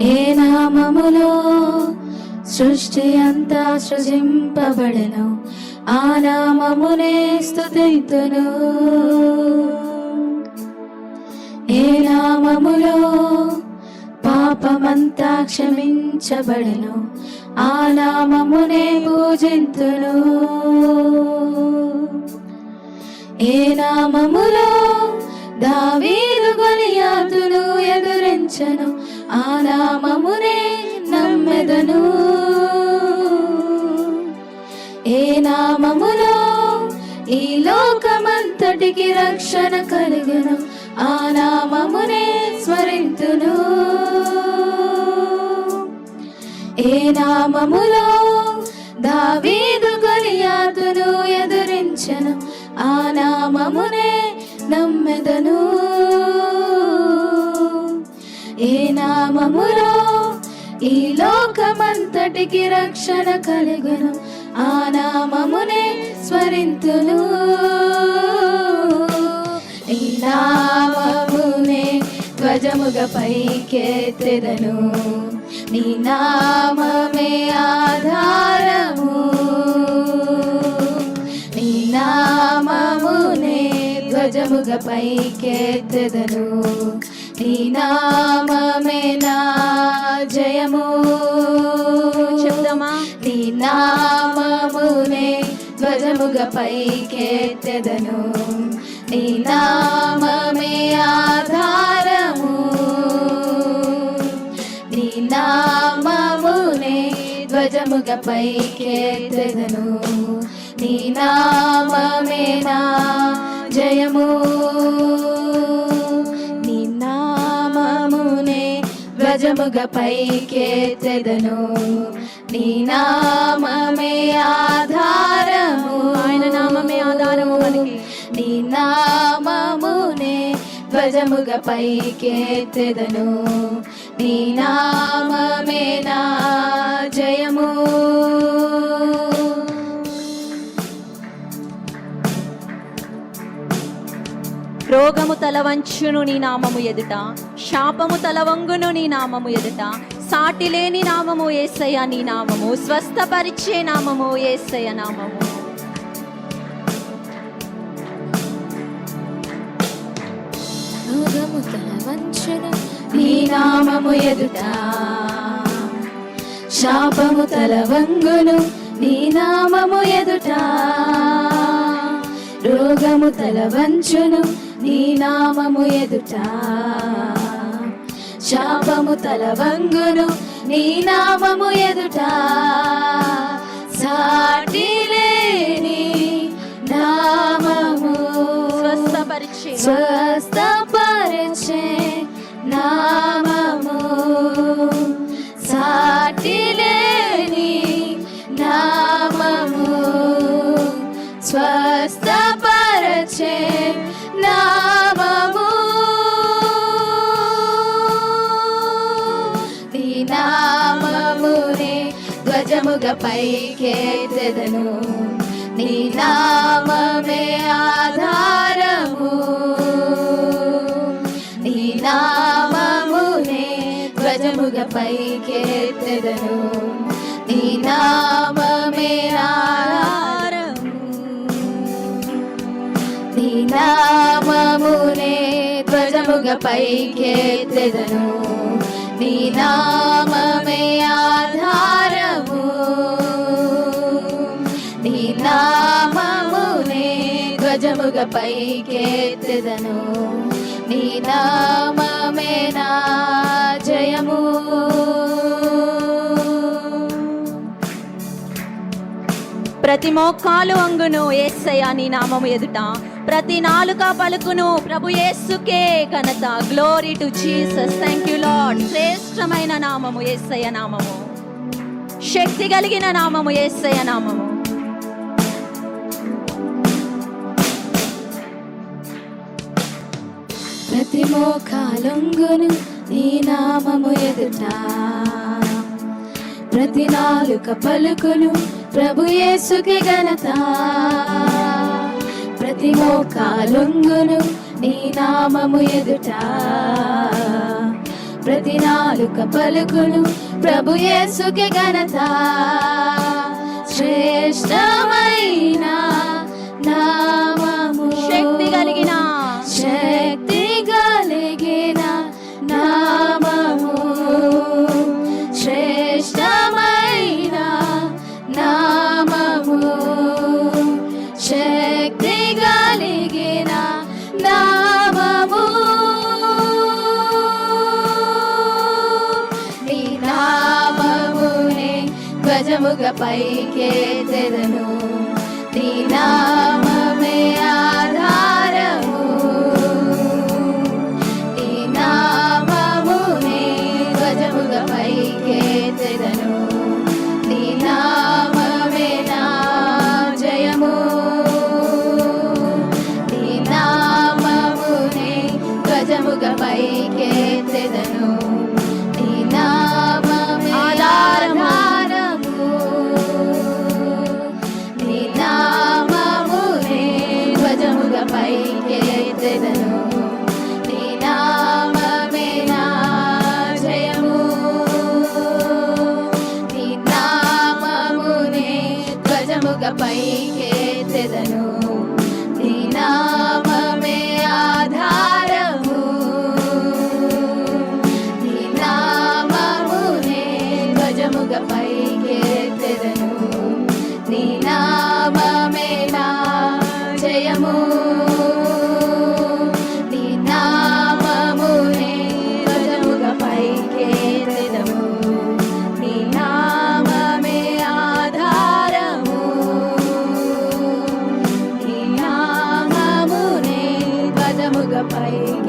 ఏ నామములో సృష్టి అంతా సృజింపబడను ఆ నామమునే స్థుతితును ఏ నామములో పాపమంతా క్షమించబడను ఆ నామమునే పూజింతును. ఏ నామములో దావి ఎదురించను ఆ నామమునే నమ్మెదను. ఏ నామములో ఈ లోకమంతటికి రక్షణ కలిగను ఆ నామమునే స్మరింతును. ఏ నామములో దావీదు గొలియాతును ఎదురించను ఆ నామమునే నమ్మెదను. ఈ లోకమంతటికి రక్షణ కలిగను. ఆ నామమునే స్మరింతును. ఈ నామమునే ధ్వజముగ పైకెత్తెదను. నీ నామమే ఆధారము. నీ నామమునే ధ్వజముగ పైకెత్తెదను. నీ నామమే నా జయము. చెప్దామా? నీ నామమునే ధ్వజముగ పైకెత్తెదను. నీ నామమే ఆధారము. నీ నామమునే ధ్వజముగ పైకెత్తెదను. నీ నామమే నా జయము. ధ్వజముగ పైకెత్తెదను. నీ నామమే ఆధారము. ఆయన నామమే ఆధారము మనకి. నీ నామమునే ధ్వజముగ పైకెత్తెదను. నీ నామమే నా జయము. రోగము తల వంచును నీ నామము ఎదుట శాపము తల వంగును నీ నామము ఎదుట సాటి లేని నామము ఏసయ్య నీ నామము స్వస్థపరిచే నామము ఏసయ్య నామము. రోగము తల వంచును నీ నామము ఎదుట శాపము తల వంగును నీ నామము ఎదుట. రోగము తల వంచును నీ నామము ఎదుట. శాపము తల వంగును నీ నామము ఎదుట. సాటి లేని నామము స్వస్థపరిచే. స్వస్థపరిచే నామము. సాటిలేని నామము. స్వస్థపరచే ధ్వజముగ పైకెత్తెదను. నీ నామమే ఆధారము. నీ నామమునే ధ్వజముగ పైకెత్తెదను. నీ నామమే ఆధారము. నీ నామమునే ధ్వజముగ పైకెత్తెదను. నీ నా పైకెత్తెదను. నీ నామమే నా జయము. ప్రతి మోకాలు వంగును ఏసయ్య నీ నామము ఎదుట. ప్రతి నాలుక పలుకును ప్రభు ఏసుకే ఘనత. Glory to Jesus thank you lord శ్రేష్టమైన నామము ఏసయ్య నామము. శక్తి కలిగిన నామము ఏసయ్య నామము. ప్రతి మోకాలొంగును నీ నామము ఎదుట. ప్రతి నాలుక పలుకును ప్రభు యేసుకి ఘనత. ప్రతి మోకాలొంగును నీ నామము ఎదుట. ప్రతి నాలుక పలుకును ప్రభు యేసుకి ఘనత. శ్రేష్టమైన ధ్వజముగ పైకెత్తెదను. నీ నామమే ఆ light.